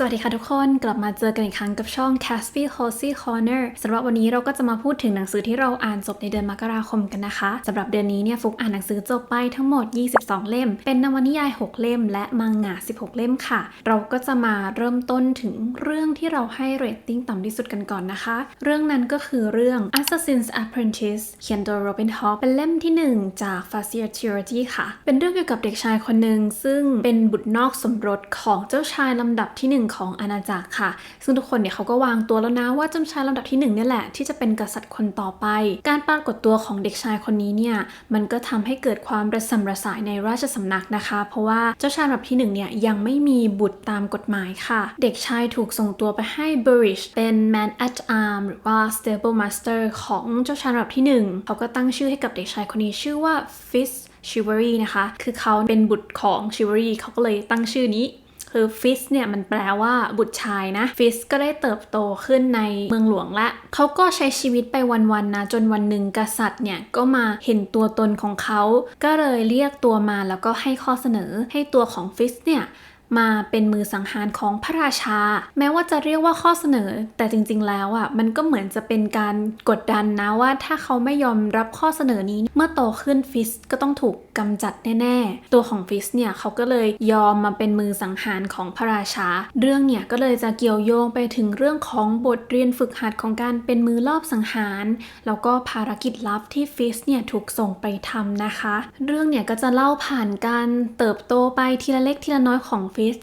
สวัสดีค่ะทุกคนกลับมาเจอกันอีกครั้งกับช่อง c a s p y Cozy Corner สำหรับวันนี้เราก็จะมาพูดถึงหนังสือที่เราอ่านจบในเดือนมกราคมกันนะคะสำหรับเดือนนี้เนี่ยฟุกอ่านหนังสือจบไปทั้งหมด 22 เล่ม เป็นนวนิยาย 6 เล่ม และมังงะ 16 เล่มค่ะ เราก็จะมาเริ่มต้นถึงเรื่องที่เราให้เรตติ้งต่ำที่สุดกันก่อนนะคะ เรื่องนั้นก็คือเรื่อง Assassin's Apprentice เขียนโดย Robin Hobb เป็นเล่มที่ 1 จาก f a s i a t i r t y ค่ะ เป็นเรื่องเกี่ยวกับเด็กชายคนหนึ่งซึ่งเป็นบุตรนอกสมรสของเจ้าชายลำดับที่หงของอาณาจักรค่ะ ซึ่งทุกคนเนี่ยเขาก็วางตัวแล้วนะว่าจ้าชายลำดับที่หนึ่งเนี่ยแหละที่จะเป็นกษัตริย์คนต่อไป การปรากฏตัวของเด็กชายคนนี้เนี่ยมันก็ทำให้เกิดความระสำระสายในราชสำนักนะคะ เพราะว่าเจ้าชายลำดับที่หนึ่งเนี่ยยังไม่มีบุตรตามกฎหมายค่ะ เด็กชายถูกส่งตัวไปให้บริชเป็น man at arm หรือว่า stable master ของเจ้าชายลำดับที่หนึ่งเขาก็ตั้งชื่อให้กับเด็กชายคนนี้ชื่อว่า Fitz Chivalry นะคะ คือเขาเป็นบุตรของ Chivalry เขาก็เลยตั้งชื่อนี้ คือฟิสเนี่ยมันแปลว่าบุตรชายนะฟิสก็ได้เติบโตขึ้นในเมืองหลวงละเขาก็ใช้ชีวิตไปวันๆนะจนวันหนึ่งกษัตริย์เนี่ยก็มาเห็นตัวตนของเขา ก็เลยเรียกตัวมาแล้วก็ให้ข้อเสนอให้ตัวของฟิสเนี่ย มาเป็นมือสังหารของพระราชา แม้ว่าจะเรียกว่าข้อเสนอ แต่จริงๆแล้วอะมันก็เหมือนจะเป็นการกดดันนะว่าถ้าเขาไม่ยอมรับข้อเสนอนี้ เมื่อโตขึ้นฟิสก็ต้องถูกกำจัดแน่ๆ ตัวของฟิสเนี่ยเขาก็เลยยอมมาเป็นมือสังหารของพระราชา เรื่องเนี่ยก็เลยจะเกี่ยวโยงไปถึงเรื่องของบทเรียนฝึกหัดของการเป็นมือลอบสังหาร แล้วก็ภารกิจลับที่ฟิสเนี่ยถูกส่งไปทำนะคะ เรื่องเนี่ยก็จะเล่าผ่านการเติบโตไปทีละเล็กทีละน้อยของฟิส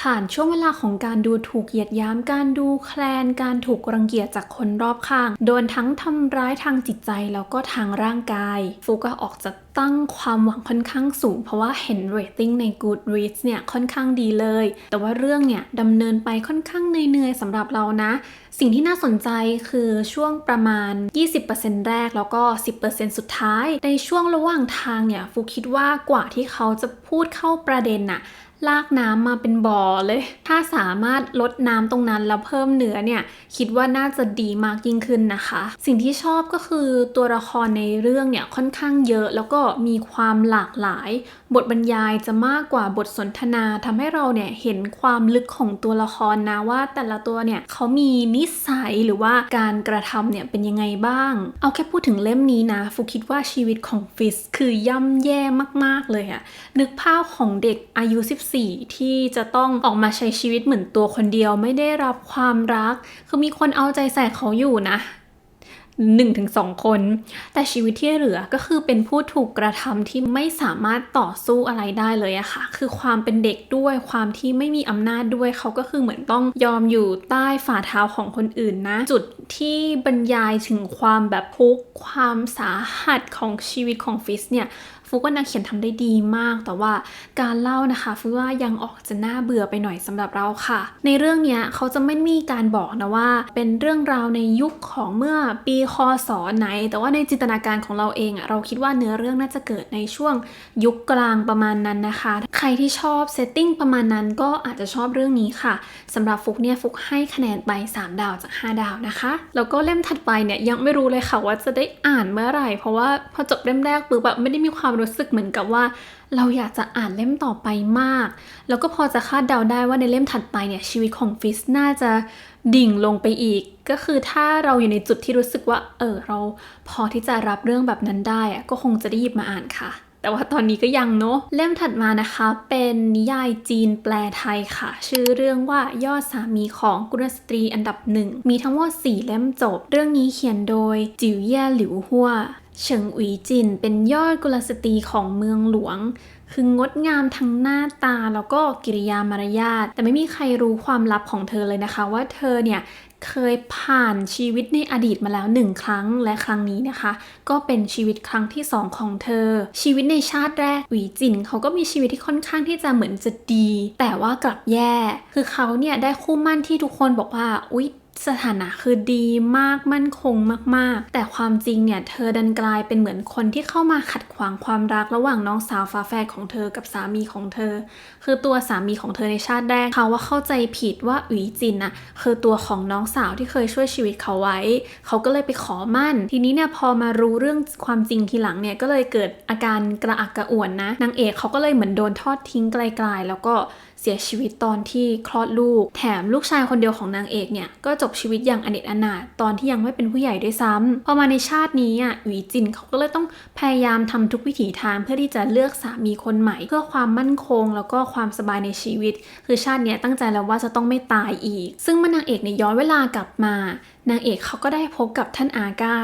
ผ่านช่วงเวลาของการดูถูกเหยียดย้ำการดูแคลน การถูกรังเกียจจากคนรอบข้าง โดนทั้งทำร้ายทางจิตใจแล้วก็ทางร่างกาย ฟูก็ออกจะตั้งความหวังค่อนข้างสูง เพราะว่าเห็นเรตติ้งใน Goodreads เนี่ยค่อนข้างดีเลย แต่ว่าเรื่องเนี่ยดำเนินไปค่อนข้างเหนื่อยๆสำหรับเรานะ สิ่งที่น่าสนใจคือช่วงประมาณ 20%แรกแล้วก็ 10%สุดท้าย ในช่วงระหว่างทางเนี่ยฟูคิดว่ากว่าที่เขาจะพูดเข้าประเด็นน่ะ ลากน้ำมาเป็นบ่อเลย ถ้าสามารถลดน้ำตรงนั้นแล้วเพิ่มเนื้อเนี่ย คิดว่าน่าจะดีมากยิ่งขึ้นนะคะ สิ่งที่ชอบก็คือตัวละครในเรื่องเนี่ยค่อนข้างเยอะ แล้วก็มีความหลากหลาย บทบรรยายจะมากกว่าบทสนทนาทำให้เราเนี่ยเห็นความลึกของตัวละครนะว่าแต่ละตัวเนี่ยเขามีนิสัยหรือว่าการกระทำเนี่ยเป็นยังไงบ้าง เอาแค่พูดถึงเล่มนี้นะฟูคิดว่าชีวิตของฟิสคือย่ำแย่มากๆเลยอะนึกภาพของเด็กอายุ 14ที่จะต้องออกมาใช้ชีวิตเหมือนตัวคนเดียวไม่ได้รับความรัก คือมีคนเอาใจใส่เขาอยู่นะ1-2 คน แต่ชีวิตที่เหลือก็คือเป็นผู้ถูกกระทำที่ไม่สามารถต่อสู้อะไรได้เลยอะค่ะ คือความเป็นเด็กด้วยความที่ไม่มีอำนาจด้วยเขาก็คือเหมือนต้องยอมอยู่ใต้ฝ่าเท้าของคนอื่นนะ จุดที่บรรยายถึงความแบบทุกข์ความสาหัสของชีวิตของฟิสเนี่ย ฟุกว่านักเขียนทำได้ดีมาก แต่ว่าการเล่านะคะฟุกว่ายังออกจะน่าเบื่อไปหน่อยสำหรับเราค่ะ ในเรื่องเนี้ยเขาจะไม่มีการบอกนะว่า เป็นเรื่องราวในยุคของเมื่อปีคศไหน แต่ว่าในจินตนาการของเราเองอะเราคิดว่าเนื้อเรื่องน่าจะเกิดในช่วงยุคกลางประมาณนั้นนะคะ ใครที่ชอบเซตติ้งประมาณนั้นก็อาจจะชอบเรื่องนี้ค่ะสำหรับฟุกเนี่ยฟุกให้คะแนนไป 3 ดาวจาก 5 ดาวนะคะ แล้วก็เล่มถัดไปเนี่ยยังไม่รู้เลยค่ะว่าจะได้อ่านเมื่อไหร่ เพราะว่าพอจบเล่มแรกปุ๊บแบบไม่ได้มีความรู้สึกเหมือนกับว่า เราอยากจะอ่านเล่มต่อไปมาก แล้วก็พอจะคาดเดาได้ว่าในเล่มถัดไปเนี่ยชีวิตของฟิสน่าจะดิ่งลงไปอีก ก็คือถ้าเราอยู่ในจุดที่รู้สึกว่า เออเราพอที่จะรับเรื่องแบบนั้นได้อะก็คงจะได้หยิบมาอ่านค่ะแต่ว่าตอนนี้ก็ยังเนาะเล่มถัดมานะคะเป็นนิยายจีนแปลไทยค่ะ ชื่อเรื่องว่ายอดสามีของกุลสตรีอันดับหนึ่งมีทั้งหมด4เล่มจบ เรื่องนี้เขียนโดยจิวเย่หลิวฮัว เฉิงอุ๋ยจินเป็นยอดกุลสตรีของเมืองหลวง คืองดงามทั้งหน้าตาแล้วก็กิริยามารยาท แต่ไม่มีใครรู้ความลับของเธอเลยนะคะ ว่าเธอเนี่ยเคยผ่านชีวิตในอดีตมาแล้วหนึ่งครั้งและครั้งนี้นะคะ ก็เป็นชีวิตครั้งที่สองของเธอ ชีวิตในชาติแรกหวีจินเขาก็มีชีวิตที่ค่อนข้างที่จะเหมือนจะดี แต่ว่ากลับแย่ คือเขาเนี่ยได้คู่มั่นที่ทุกคนบอกว่าอุ๊ย สถานะคือดีมากมั่นคงมาก ๆ แต่ความจริงเนี่ยเธอดันกลายเป็นเหมือนคนที่เข้ามาขัดขวางความรักระหว่างน้องสาวฝาแฝดของเธอกับสามีของเธอ คือตัวสามีของเธอในชาติแรกเขาว่าเข้าใจผิดว่าอุ๋ยจินน่ะคือตัวของน้องสาวที่เคยช่วยชีวิตเขาไว้ เขาก็เลยไปขอมั่น ทีนี้เนี่ยพอมารู้เรื่องความจริงทีหลังเนี่ยก็เลยเกิดอาการกระอักกระอ่วนนะนางเอกเขาก็เลยเหมือนโดนทอดทิ้งไกลๆ แล้วก็ เสียชีวิตตอนที่คลอดลูก แถมลูกชายคนเดียวของนางเอกเนี่ย ก็จบชีวิตอย่างอเนจอนาถตอนที่ยังไม่เป็นผู้ใหญ่ด้วยซ้ำพอมาในชาตินี้อะหวีจินเขาก็เลยต้องพยายามทำทุกวิถีทางเพื่อที่จะเลือกสามีคนใหม่ เพื่อความมั่นคงแล้วก็ความสบายในชีวิต คือชาติเนี้ยตั้งใจแล้วว่าจะต้องไม่ตายอีก ซึ่งเมื่อนางเอกเนี่ยย้อนเวลากลับมา นางเอกเขาก็ได้พบกับท่านอาเก้า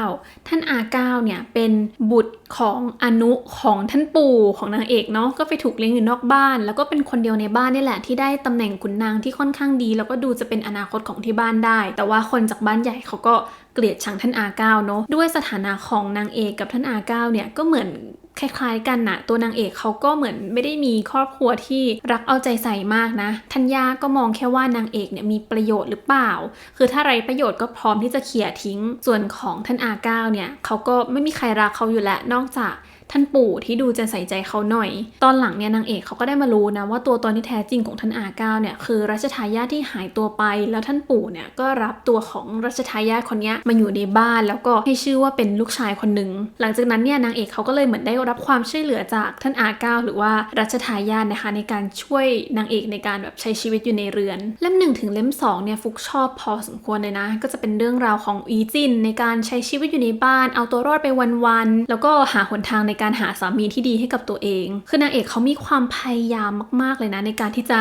ท่านอาเก้าเนี่ยเป็นบุตรของอนุของท่านปู่ของนางเอกเนาะก็ไปถูกเลี้ยงอยู่นอกบ้าน แล้วก็เป็นคนเดียวในบ้านนี่แหละที่ได้ตำแหน่งขุนนางที่ค่อนข้างดี แล้วก็ดูจะเป็นอนาคตของที่บ้านได้ แต่ว่าคนจากบ้านใหญ่เขาก็เกลียดชังท่านอาเก้าเนาะด้วยสถานะของนางเอกกับท่านอาเก้าเนี่ยก็เหมือน คล้ายๆกันนะตัวนางเอกเขาก็เหมือนไม่ได้มีครอบครัวที่รักเอาใจใส่มากนะทัญญาก็มองแค่ว่านางเอกเนี่ยมีประโยชน์หรือเปล่า คือถ้าไรประโยชน์ก็พร้อมที่จะเขี่ยทิ้ง ส่วนของท่านอาเก้าเนี่ยเขาก็ไม่มีใครรักเขาอยู่แล้วนอกจาก ท่านปู่ที่ดูจะใส่ใจเขาหน่อย ตอนหลังเนี่ยนางเอกเขาก็ได้มารู้นะว่าตัวตนที่แท้จริงของท่านอาเก้าเนี่ยคือรัชทายาทที่หายตัวไป แล้วท่านปู่เนี่ยก็รับตัวของรัชทายาทคนนี้มาอยู่ในบ้านแล้วก็ให้ชื่อว่าเป็นลูกชายคนหนึ่งหลังจากนั้นเนี่ยนางเอกเขาก็เลยเหมือนได้รับความช่วยเหลือจากท่านอาเก้าหรือว่ารัชทายาทนะคะในการช่วยนางเอกในการแบบใช้ชีวิตอยู่ในเรือน เล่มหนึ่งถึงเล่มสองเนี่ยฟุกชอบพอสมควรเลยนะ ก็จะเป็นเรื่องราวของอีจินในการใช้ชีวิตอยู่ในบ้าน เอาตัวรอดไปวันๆแล้วก็หาหนทางในการหาสามีที่ดีให้กับตัวเอง คือนางเอกเขามีความพยายามมาก ๆ เลยนะ ในการที่จะ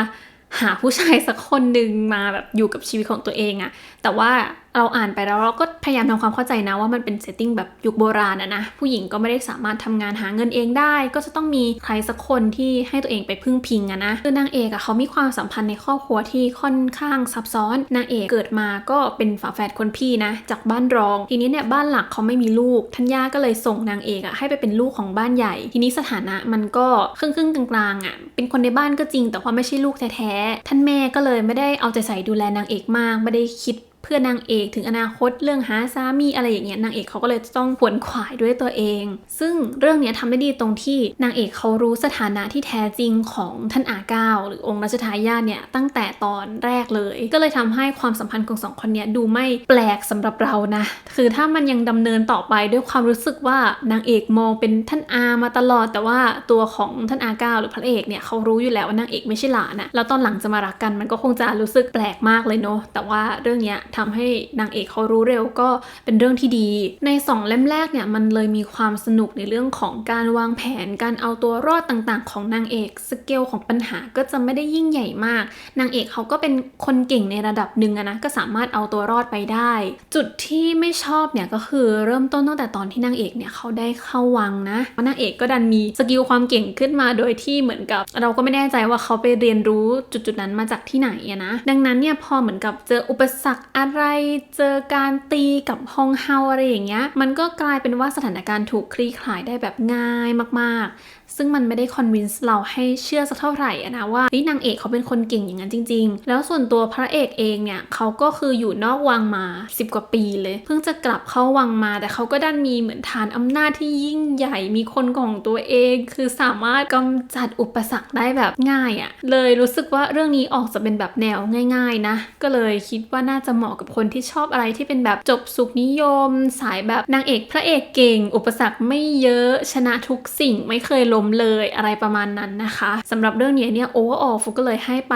หาผู้ชายสักคนหนึ่งมาแบบอยู่กับชีวิตของตัวเองอะแต่ว่า เราอ่านไปแล้วเราก็พยายามทำความเข้าใจนะว่ามันเป็นเซตติ้งแบบยุคโบราณอะนะ ผู้หญิงก็ไม่ได้สามารถทำงานหาเงินเองได้ ก็จะต้องมีใครสักคนที่ให้ตัวเองไปพึ่งพิงอะนะคือนางเอกอะเขามีความสัมพันธ์ในครอบครัวที่ค่อนข้างซับซ้อนนางเอกเกิดมาก็เป็นฝาแฝดคนพี่นะ จากบ้านรอง ทีนี้เนี่ยบ้านหลักเขาไม่มีลูกทัญญาก็เลยส่งนางเอกอะให้ไปเป็นลูกของบ้านใหญ่ ทีนี้สถานะมันก็ครึ่งครึ่งๆกลางๆอะเป็นคนในบ้านก็จริง แต่ว่าไม่ใช่ลูกแท้ๆท่านแม่ก็เลยไม่ได้เอาใจใส่ดูแลนางเอกมาก ไม่ได้คิด เพื่อนางเอกถึงอนาคตเรื่องหาสามีอะไรอย่างเงี้ยนางเอกเขาก็เลยต้องขวนขวายด้วยตัวเอง ซึ่งเรื่องเนี้ยทำได้ดีตรงที่นางเอกเขารู้สถานะที่แท้จริงของท่านอาเก้าหรือองค์รัชทายาทเนี่ยตั้งแต่ตอนแรกเลย ก็เลยทำให้ความสัมพันธ์ของสองคนเนี้ยดูไม่แปลกสำหรับเรานะ คือถ้ามันยังดำเนินต่อไปด้วยความรู้สึกว่านางเอกมองเป็นท่านอามาตลอด แต่ว่าตัวของท่านอาเก้าหรือพระเอกเนี่ยเขารู้อยู่แล้วว่านางเอกไม่ใช่หลานอะแล้วตอนหลังจะมารักกันมันก็คงจะรู้สึกแปลกมากเลยเนาะแต่ว่าเรื่องเนี้ยทำให้นางเอกเขารู้เร็วก็เป็นเรื่องที่ดี ในสองเล่มแรกเนี่ยมันเลยมีความสนุกในเรื่องของการวางแผนการเอาตัวรอดต่างๆ ของนางเอกสเกลของปัญหาก็จะไม่ได้ยิ่งใหญ่มาก นางเอกเขาก็เป็นคนเก่งในระดับหนึ่งนะก็สามารถเอาตัวรอดไปได้ จุดที่ไม่ชอบเนี่ยก็คือเริ่มต้นตั้งแต่ตอนที่นางเอกเนี่ยเขาได้เข้าวังนะนางเอกก็ดันมีสกิลความเก่งขึ้นมาโดยที่เหมือนกับ เราก็ไม่แน่ใจว่าเขาไปเรียนรู้จุดๆนั้นมาจากที่ไหนนะ ดังนั้นเนี่ยพอเหมือนกับเจออุปสรรคอะไรเจอการตีกับฮองเฮาอะไรอย่างเงี้ย มันก็กลายเป็นว่าสถานการณ์ถูกคลี่คลายได้แบบง่ายมากๆซึ่งมันไม่ได้คอนวินส์เราให้เชื่อสักเท่าไหร่อะนะว่าเฮ้ยนางเอกเขาเป็นคนเก่งอย่างนั้นจริง ๆ แล้วส่วนตัวพระเอกเองเนี่ยเขาก็คืออยู่นอกวังมา 10 กว่าปีเลย เพิ่งจะกลับเข้าวังมา แต่เขาก็ดันมีเหมือนฐานอำนาจที่ยิ่งใหญ่มีคนของตัวเอง คือสามารถกำจัดอุปสรรคได้แบบง่ายอะเลยรู้สึกว่าเรื่องนี้ออกจะเป็นแบบแนวง่าย ๆนะ ก็เลยคิดว่าน่าจะเหมาะกับคนที่ชอบอะไรที่เป็นแบบจบสุขนิยม สายแบบนางเอกพระเอกเก่ง อุปสรรคไม่เยอะชนะทุกสิ่งไม่เคยล้มเลยอะไรประมาณนั้นนะคะสำหรับเรื่องนี้เนี่ยโอเวอร์ออฟุกก็เลยให้ไป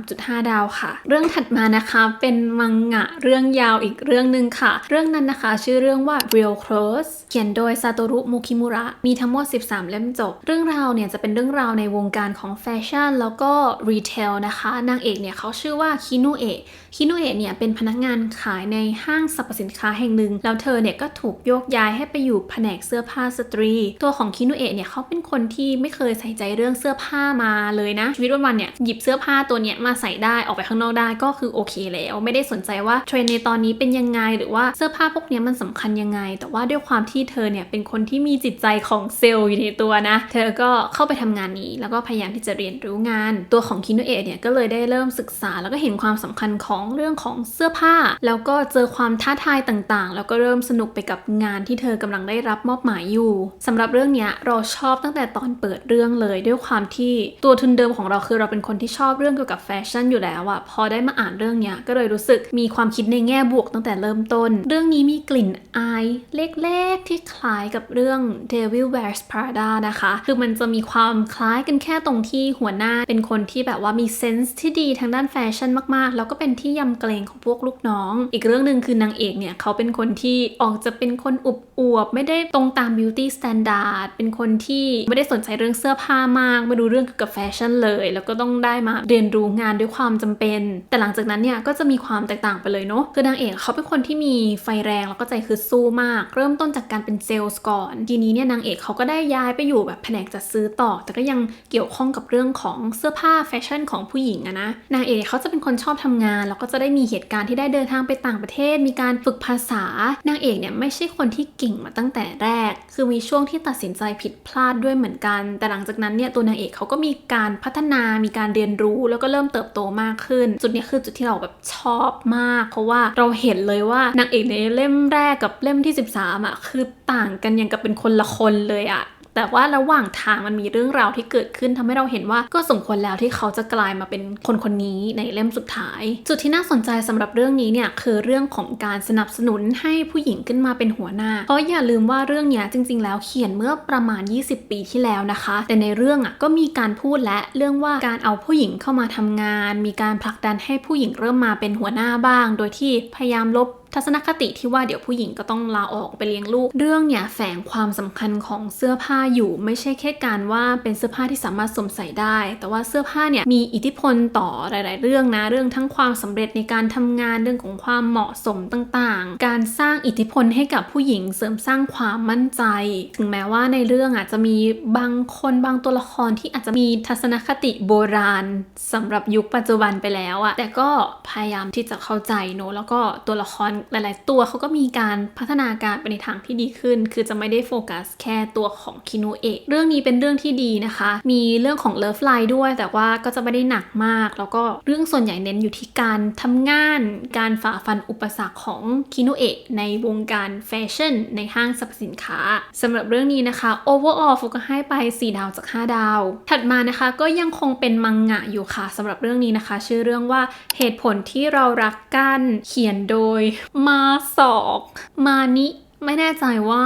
3.5 ดาวค่ะ เรื่องถัดมานะคะเป็นมังงะเรื่องยาวอีกเรื่องหนึ่งค่ะ เรื่องนั้นนะคะชื่อเรื่องว่า Real Close เขียนโดยซาโตรุมุคิมุระมีทั้งหมด 13 เล่มจบ เรื่องราวเนี่ยจะเป็นเรื่องราวในวงการของแฟชั่น แล้วก็รีเทลนะคะนางเอกเนี่ยเขาชื่อว่าคินุเอะคินุเอะเนี่ยเป็นพนักงานขายในห้างสรรพสินค้าแห่งหนึ่ง แล้วเธอเนี่ยก็ถูกโยกย้ายให้ไปอยู่แผนกเสื้อผ้าสตรี ตัวของคินุเอะเนี่ยเขาเป็นคนคนที่ไม่เคยใส่ใจเรื่องเสื้อผ้ามาเลยนะ ชีวิตวันๆเนี่ยหยิบเสื้อผ้าตัวเนี้ยมาใส่ได้ออกไปข้างนอกได้ก็คือโอเคแล้วไม่ได้สนใจว่าเทรนด์ในตอนนี้เป็นยังไงหรือว่าเสื้อผ้าพวกเนี้ยมันสำคัญยังไง แต่ว่าด้วยความที่เธอเนี่ยเป็นคนที่มีจิตใจของเซลล์อยู่ในตัวนะ เธอก็เข้าไปทำงานนี้ แล้วก็พยายามที่จะเรียนรู้งาน ตัวของคินุเอะเนี่ยก็เลยได้เริ่มศึกษา แล้วก็เห็นความสำคัญของเรื่องของเสื้อผ้า แล้วก็เจอความท้าทายต่างๆ แล้วก็เริ่มสนุกไปกับงานที่เธอกำลังได้รับมอบหมายอยู่สำหรับเรื่องเนี้ยเราชอบตั้งแต่ตอนเปิดเรื่องเลย ด้วยความที่ตัวทุนเดิมของเราคือเราเป็นคนที่ชอบเรื่องเกี่ยวกับแฟชั่นอยู่แล้วอะพอได้มาอ่านเรื่องเนี้ยก็เลยรู้สึกมีความคิดในแง่บวกตั้งแต่เริ่มต้น เรื่องนี้มีกลิ่นอายเล็กๆที่คล้ายกับเรื่อง Devil Wears Prada นะคะ คือมันจะมีความคล้ายกันแค่ตรงที่หัวหน้า เป็นคนที่แบบว่ามีเซนส์ที่ดีทางด้านแฟชั่นมากๆ แล้วก็เป็นที่ยำเกรงของพวกลูกน้อง อีกเรื่องหนึ่งคือนางเอกเนี่ยเขาเป็นคนที่ออกจะเป็นคนอุบอวบไม่ได้ตรงตาม beauty standard เป็นคนที่ไม่ได้สนใจเรื่องเสื้อผ้ามาก ไม่ดูเรื่องเกี่ยวกับแฟชั่นเลย แล้วก็ต้องได้มาเรียนรู้งานด้วยความจำเป็น แต่หลังจากนั้นเนี่ยก็จะมีความแตกต่างไปเลยเนาะคือนางเอกเขาเป็นคนที่มีไฟแรงแล้วก็ใจคือสู้มาก เริ่มต้นจากการเป็นเซลล์ก่อน ทีนี้เนี่ยนางเอกเขาก็ได้ย้ายไปอยู่แบบแผนกจัดซื้อต่อ แต่ก็ยังเกี่ยวข้องกับเรื่องของเสื้อผ้าแฟชั่นของผู้หญิงอะนะนางเอกเขาจะเป็นคนชอบทำงาน แล้วก็จะได้มีเหตุการณ์ที่ได้เดินทางไปต่างประเทศ มีการฝึกภาษานางเอกเนี่ยไม่ใช่คนที่เก่งมาตั้งแต่แรก คือมีช่วงที่ตัดสินใจผิดพลาดด้วยเหมือนกัน แต่หลังจากนั้นเนี่ยตัวนางเอกเขาก็มีการพัฒนามีการเรียนรู้แล้วก็เริ่มเติบโตมากขึ้น จุดเนี้ยคือจุดที่เราแบบชอบมาก เพราะว่าเราเห็นเลยว่านางเอกในเล่มแรกกับเล่มที่ 13อะคือต่างกันอย่างกับเป็นคนละคนเลยอะ แต่ว่าระหว่างทางมันมีเรื่องราวที่เกิดขึ้นทำให้เราเห็นว่าก็สมควรแล้วที่เขาจะกลายมาเป็นคนคนนี้ในเล่มสุดท้าย จุดที่น่าสนใจสำหรับเรื่องนี้เนี่ยคือเรื่องของการสนับสนุนให้ผู้หญิงขึ้นมาเป็นหัวหน้า เพราะอย่าลืมว่าเรื่องนี้จริง ๆ แล้วเขียนเมื่อประมาณ 20 ปีที่แล้วนะคะ แต่ในเรื่องอะก็มีการพูดและเรื่องว่าการเอาผู้หญิงเข้ามาทำงาน มีการผลักดันให้ผู้หญิงเริ่มมาเป็นหัวหน้าบ้าง โดยที่พยายามลบ ทัศนคติที่ว่าเดี๋ยวผู้หญิงก็ต้องลาออกไปเลี้ยงลูก เรื่องเนี่ยแฝงความสำคัญของเสื้อผ้าอยู่ ไม่ใช่แค่การว่าเป็นเสื้อผ้าที่สามารถสวมใส่ได้ แต่ว่าเสื้อผ้าเนี่ยมีอิทธิพลต่อหลาย ๆ เรื่องนะเรื่องทั้งความสำเร็จในการทำงานเรื่องของความเหมาะสมต่าง ๆ การสร้างอิทธิพลให้กับผู้หญิงเสริมสร้างความมั่นใจ ถึงแม้ว่าในเรื่องอาจจะมีบางคนบางตัวละครที่อาจจะมีทัศนคติโบราณสำหรับยุคปัจจุบันไปแล้วอะแต่ก็พยายามที่จะเข้าใจเนอะแล้วก็ตัวละครหลาย ๆ ตัวเขาก็มีการพัฒนาการไปในทางที่ดีขึ้น คือจะไม่ได้โฟกัสแค่ตัวของคิโนเอะเรื่องนี้เป็นเรื่องที่ดีนะคะ มีเรื่องของเลิฟไลน์ด้วย แต่ว่าก็จะไม่ได้หนักมาก แล้วก็เรื่องส่วนใหญ่เน้นอยู่ที่การทำงาน การฝ่าฟันอุปสรรคของคิโนเอะในวงการแฟชั่น ในห้างสรรพสินค้าสำหรับเรื่องนี้นะคะ overall ฟุกก็ให้ไป 4 ดาวจาก 5 ดาว ถัดมานะคะก็ยังคงเป็นมังงะอยู่ค่ะสำหรับเรื่องนี้นะคะ ชื่อเรื่องว่าเหตุผลที่เรารักกันเขียนโดยมาสอก มานิ ไม่แน่ใจว่า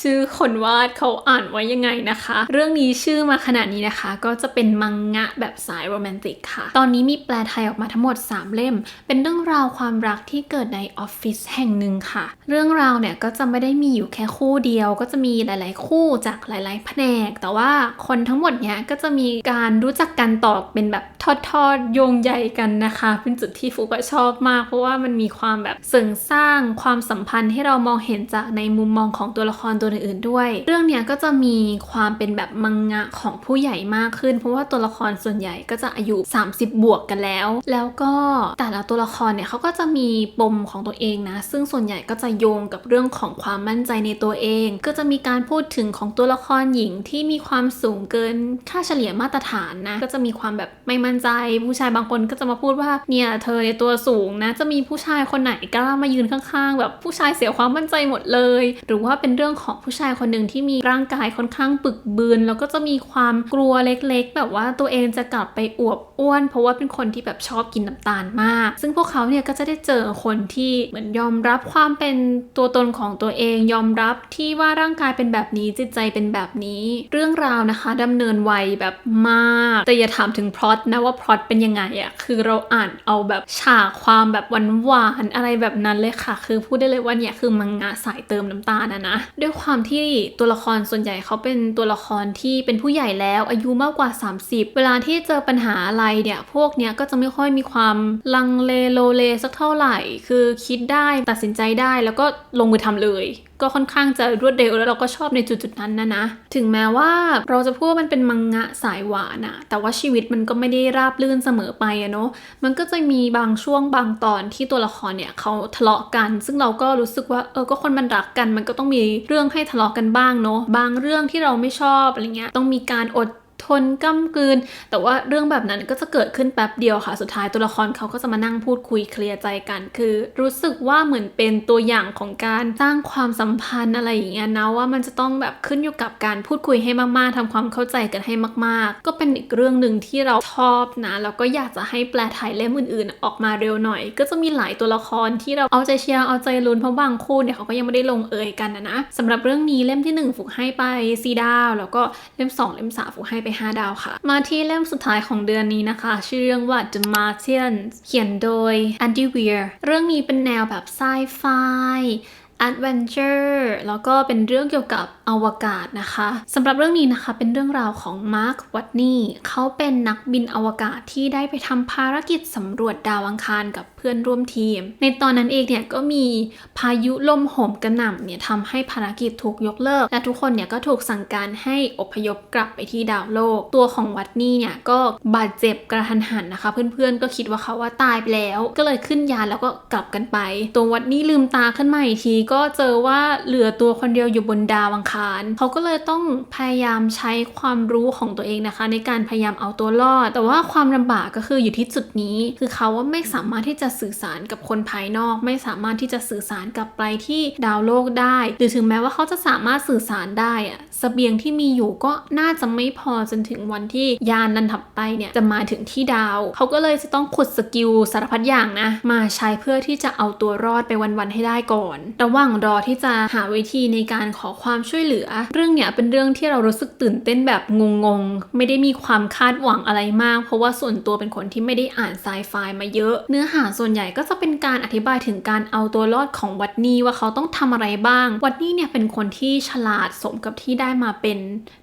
ชื่อคนวาดเขาอ่านไว้ยังไงนะคะ เรื่องนี้ชื่อมาขนาดนี้นะคะ ก็จะเป็นมังงะแบบสายโรแมนติกค่ะ ตอนนี้มีแปลไทยออกมาทั้งหมด 3 เล่ม เป็นเรื่องราวความรักที่เกิดในออฟฟิศแห่งหนึ่งค่ะ เรื่องราวเนี่ยก็จะไม่ได้มีอยู่แค่คู่เดียว ก็จะมีหลาย ๆ คู่จากหลาย ๆ แผนก แต่ว่าคนทั้งหมดเนี่ยก็จะมีการรู้จักกันต่อเป็นแบบทอดๆโยงใยกันนะคะ เป็นจุดที่ฟุกก็ชอบมาก เพราะว่ามันมีความแบบเสริมสร้างความสัมพันธ์ให้เรามองเห็นจากในมุมมองของตัวละครตัวอื่นๆด้วย เรื่องเนี้ยก็จะมีความเป็นแบบมังงะของผู้ใหญ่มากขึ้น เพราะว่าตัวละครส่วนใหญ่ก็จะอายุ 30 บวกกันแล้ว แล้วก็แต่ละตัวละครเนี่ยเขาก็จะมีปมของตัวเองนะ ซึ่งส่วนใหญ่ก็จะโยงกับเรื่องของความมั่นใจในตัวเอง ก็จะมีการพูดถึงของตัวละครหญิงที่มีความสูงเกินค่าเฉลี่ยมาตรฐานนะ ก็จะมีความแบบไม่มั่นใจ ผู้ชายบางคนก็จะมาพูดว่าเนี่ยเธอในตัวสูงนะ จะมีผู้ชายคนไหนกล้ามายืนข้างๆ แบบผู้ชายเสียความมั่นใจหมดเลยหรือว่าเป็นเรื่องของผู้ชายคนหนึ่งที่มีร่างกายค่อนข้างปึกบืน แล้วก็จะมีความกลัวเล็กๆ แบบว่าตัวเองจะกลับไปอวบอ้วน เพราะว่าเป็นคนที่แบบชอบกินน้ำตาลมาก ซึ่งพวกเขาเนี่ยก็จะได้เจอคนที่เหมือนยอมรับความเป็นตัวตนของตัวเอง ยอมรับที่ว่าร่างกายเป็นแบบนี้จิตใจเป็นแบบนี้ เรื่องราวนะคะดำเนินไวแบบมาก แต่อย่าถามถึงพล็อตนะว่าพล็อตเป็นยังไงอะคือเราอ่านเอาแบบฉากความแบบหวานๆอะไรแบบนั้นเลยค่ะ คือพูดได้เลยว่าเนี่ยคือมังงะสายเติมน้ำตาลนะนะด้วยความที่ตัวละครส่วนใหญ่เขาเป็นตัวละครที่เป็นผู้ใหญ่แล้วอายุมากกว่า 30 เวลาที่เจอปัญหาอะไรเนี่ยพวกเนี้ยก็จะไม่ค่อยมีความลังเลโลเลสักเท่าไหร่ คือคิดได้ตัดสินใจได้แล้วก็ลงมือทำเลย ก็ค่อนข้างจะรวดเร็วแล้วเราก็ชอบในจุดๆนั้นนะนะ ถึงแม้ว่าเราจะพูดว่ามันเป็นมังงะสายหวานอะแต่ว่าชีวิตมันก็ไม่ได้ราบลื่นเสมอไปอะเนาะมันก็จะมีบางช่วงบางตอนที่ตัวละครเนี่ยเขาทะเลาะกัน ซึ่งเราก็รู้สึกว่าเออก็คนมันรักกัน มันก็ต้องมีเรื่องให้ทะเลาะกันบ้างเนาะบางเรื่องที่เราไม่ชอบอะไรเงี้ยต้องมีการอด ทนก้ากลืน แต่ว่าเรื่องแบบนั้นก็จะเกิดขึ้นแป๊บเดียวค่ะ สุดท้ายตัวละครเขาก็จะมานั่งพูดคุยเคลียร์ใจกัน คือรู้สึกว่าเหมือนเป็นตัวอย่างของการสร้างความสัมพันธ์อะไรอย่างเงี้ยนะว่ามันจะต้องแบบขึ้นอยู่กับการพูดคุยให้มากๆทำความเข้าใจกันให้มาก ๆ ก็เป็นอีกเรื่องหนึ่งที่เราชอบนะแล้วก็อยากจะให้แปลไทยเล่มอื่น ๆ ออกมาเร็วหน่อย ก็จะมีหลายตัวละครที่เราเอาใจเชียร์เอาใจลุ้นเพราะบางคู่เนี่ยเขาก็ยังไม่ได้ลงเอยกันนะนะสำหรับเรื่องนี้เล่มที่1ฟุกให้ไปซีดาวแล้วก็เล่ม 2 เล่ม3ฟุกให้ไป5 ดาวค่ะ มาที่เล่มสุดท้ายของเดือนนี้นะคะ ชื่อเรื่องว่า The Martian เขียนโดย Andy Weir เรื่องนี้เป็นแนวแบบไซไฟ Adventure แล้วก็เป็นเรื่องเกี่ยวกับอวกาศนะคะสำหรับเรื่องนี้นะคะเป็นเรื่องราวของมาร์ควัตนี่เขาเป็นนักบินอวกาศที่ได้ไปทำภารกิจสำรวจดาวอังคารกับเพื่อนร่วมทีม ในตอนนั้นเองเนี่ยก็มีพายุลมโหมกระหน่ำเนี่ยทำให้ภารกิจถูกยกเลิก และทุกคนเนี่ยก็ถูกสั่งการให้อพยพกลับไปที่ดาวโลก ตัวของวัตนี่เนี่ยก็บาดเจ็บกระทันหันนะคะ เพื่อนๆก็คิดว่าเขาว่าตายไปแล้ว ก็เลยขึ้นยานแล้วก็กลับกันไป ตัววัตนี่ลืมตาขึ้นมาอีกทีก็เจอว่าเหลือตัวคนเดียวอยู่บนดาวอังคารเขาก็เลยต้องพยายามใช้ความรู้ของตัวเองนะคะ ในการพยายามเอาตัวรอด แต่ว่าความลำบากก็คืออยู่ที่จุดนี้ คือเขาว่าไม่สามารถที่จะสื่อสารกับคนภายนอก ไม่สามารถที่จะสื่อสารกับไปที่ดาวโลกได้ หรือถึงแม้ว่าเขาจะสามารถสื่อสารได้อะสเสบียงที่มีอยู่ก็น่าจะไม่พอจนถึงวันที่ยานนันถัดไปเนี่ยจะมาถึงที่ดาว เขาก็เลยจะต้องขุดสกิลสารพัดอย่างนะ มาใช้เพื่อที่จะเอาตัวรอดไปวันๆให้ได้ก่อนระหว่างรอที่จะหาวิธีในการขอความช่วยเหลือ เรื่องเนี้ยเป็นเรื่องที่เรารู้สึกตื่นเต้นแบบงงๆ ไม่ได้มีความคาดหวังอะไรมาก เพราะว่าส่วนตัวเป็นคนที่ไม่ได้อ่านไซไฟมาเยอะ เนื้อหาส่วนใหญ่ก็จะเป็นการอธิบายถึงการเอาตัวรอดของวัดนี่ว่าเขาต้องทำอะไรบ้าง วัดนี่เนี่ยเป็นคนที่ฉลาดสมกับที่ได้มาเป็น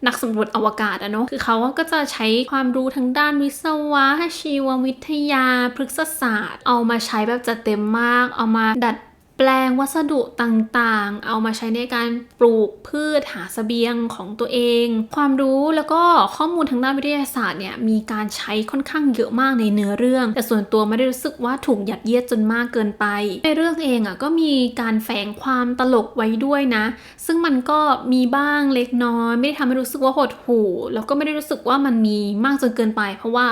นักสำรวจอวกาศอะเนาะคือเขาก็จะใช้ความรู้ทั้งด้านวิศวะชีววิทยาพฤกษศาสตร์ เอามาใช้แบบจะเต็มมาก เอามาดัด แปลงวัสดุต่างๆ เอามาใช้ในการปลูกพืชหาสเสบียงของตัวเอง ความรู้แล้วก็ข้อมูลทางด้านวิทยาศาสตร์เนี่ยมีการใช้ค่อนข้างเยอะมากในเนื้อเรื่อง แต่ส่วนตัวไม่ได้รู้สึกว่าถูกยัดเยียดจนมากเกินไป ในเรื่องเองอะก็มีการแฝงความตลกไว้ด้วยนะ ซึ่งมันก็มีบ้างเล็กน้อย ไม่ได้ทำให้รู้สึกว่าหดหู่แล้วก็ไม่ได้รู้สึกว่ามันมีมากจนเกินไป เพราะว่า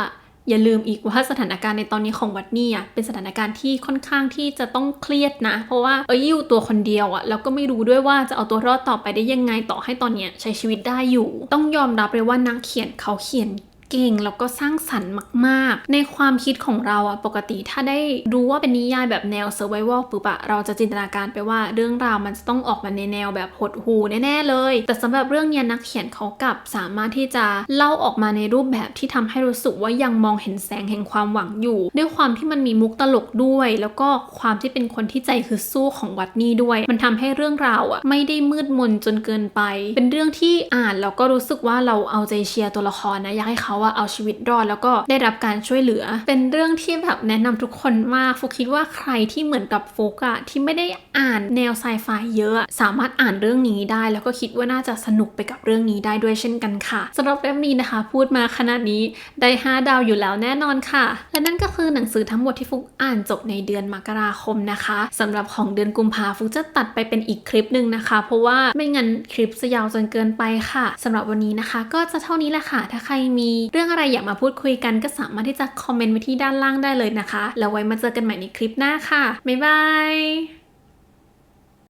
อย่าลืมอีกว่าสถานการณ์ในตอนนี้ของวัดนี่อะเป็นสถานการณ์ที่ค่อนข้างที่จะต้องเครียดนะ เพราะว่าเอ้ยอยู่ตัวคนเดียวอะแล้วก็ไม่รู้ด้วยว่าจะเอาตัวรอดต่อไปได้ยังไงต่อให้ตอนเนี้ยใช้ชีวิตได้อยู่ ต้องยอมรับเลยว่านักเขียนเขาเขียน เก่งแล้วก็สร้างสรรค์มาก ๆ ในความคิดของเราอะปกติถ้าได้รู้ว่าเป็นนิยายแบบแนว survival ปุ๊บอะเราจะจินตนาการไปว่าเรื่องราวมันจะต้องออกมาในแนวแบบหดหูแน่ๆเลย แต่สำหรับเรื่องนี้นักเขียนเขากลับสามารถที่จะเล่าออกมาในรูปแบบที่ทำให้รู้สึกว่ายังมองเห็นแสงแห่งความหวังอยู่ ด้วยความที่มันมีมุกตลกด้วย แล้วก็ความที่เป็นคนที่ใจคือสู้ของวัดนี่ด้วย มันทำให้เรื่องราวอะไม่ได้มืดมนจนเกินไป เป็นเรื่องที่อ่านแล้วก็รู้สึกว่าเราเอาใจเชียร์ตัวละครนะอยากให้เขาว่าเอาชีวิตรอดแล้วก็ได้รับการช่วยเหลือ เป็นเรื่องที่แบบแนะนำทุกคนมากฟุกคิดว่าใครที่เหมือนกับฟุกอะที่ไม่ได้อ่านแนวไซไฟเยอะ สามารถอ่านเรื่องนี้ได้ แล้วก็คิดว่าน่าจะสนุกไปกับเรื่องนี้ได้ด้วยเช่นกันค่ะสำหรับเล่มนี้นะคะ พูดมาขนาดนี้ได้ 5 ดาวอยู่แล้วแน่นอนค่ะ และนั่นก็คือหนังสือทั้งหมดที่ฟุกอ่านจบในเดือนมกราคมนะคะสำหรับของเดือนกุมภาฟุกจะตัดไปเป็นอีกคลิปหนึ่งนะคะ เพราะว่าไม่งั้นคลิปจะยาวจนเกินไปค่ะสำหรับวันนี้นะคะ ก็จะเท่านี้แหละค่ะ ถ้าใครมีเรื่องอะไรอยากมาพูดคุยกันก็สามารถที่จะคอมเมนต์ไว้ที่ด้านล่างได้เลยนะคะ แล้วไว้มาเจอกันใหม่ในคลิปหน้าค่ะ บ๊ายบาย